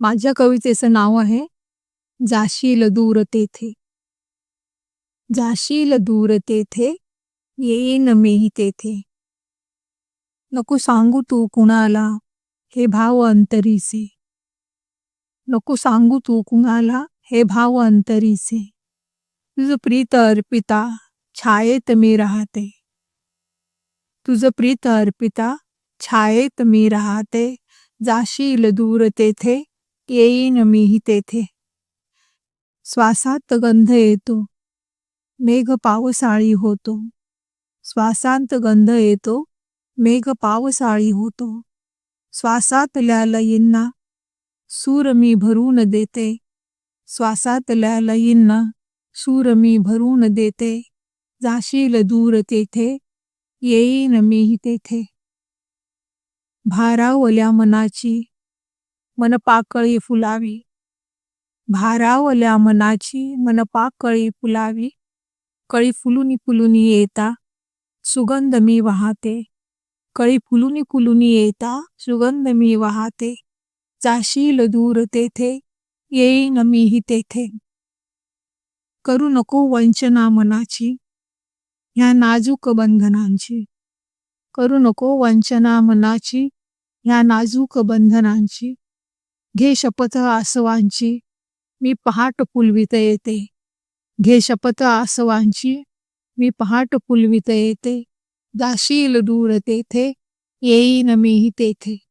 माझ्या कवितेचं नाव आहे जाशील दूर तेथे. जाशील दूर तेथे येईन मीही तेथे. नको सांगू तू कुणाला हे भाव अंतरीचे. नको सांगू तू कुणाला हे भाव अंतरीचे. तुझं प्रीत अर्पिता छायेत मी राहते. तुझं प्रीत अर्पिता छायेत मी राहते. जाशील दूर तेथे येईन मीही तेथे. श्वासात गंध येतो. मेघ पावसाळी होतो. श्वासांत गंध येतो. मेघ पावसाळी होतो. श्वासातल्या लयींना सूर मी भरून देते. श्वासातल्या लयींना सूर मी भरून देते. जाशील दूर तेथे. येईन मीही तेथे. भारावल्या मनाची मन पाकळी फुलावी. भारावल्या मनाची मन पाकळी फुलावी. कळी फुलुनी फुलुनी येता सुगंध मी वाहते. कळी फुलुनी फुलुनी येता सुगंध मी वाहते. जाशील दूर तेथे येईन मीही तेथे. करू नको वंचना मनाची ह्या नाजूक बंधनांची. करू नको वंचना मनाची ह्या नाजूक बंधनांची. घे शपथ आसवांची मी पहाट फुलवित येते. घे शपथ आसवांची मी पहाट फुलवित येते. जाशील दूर तेथे येईन मीही तेथे.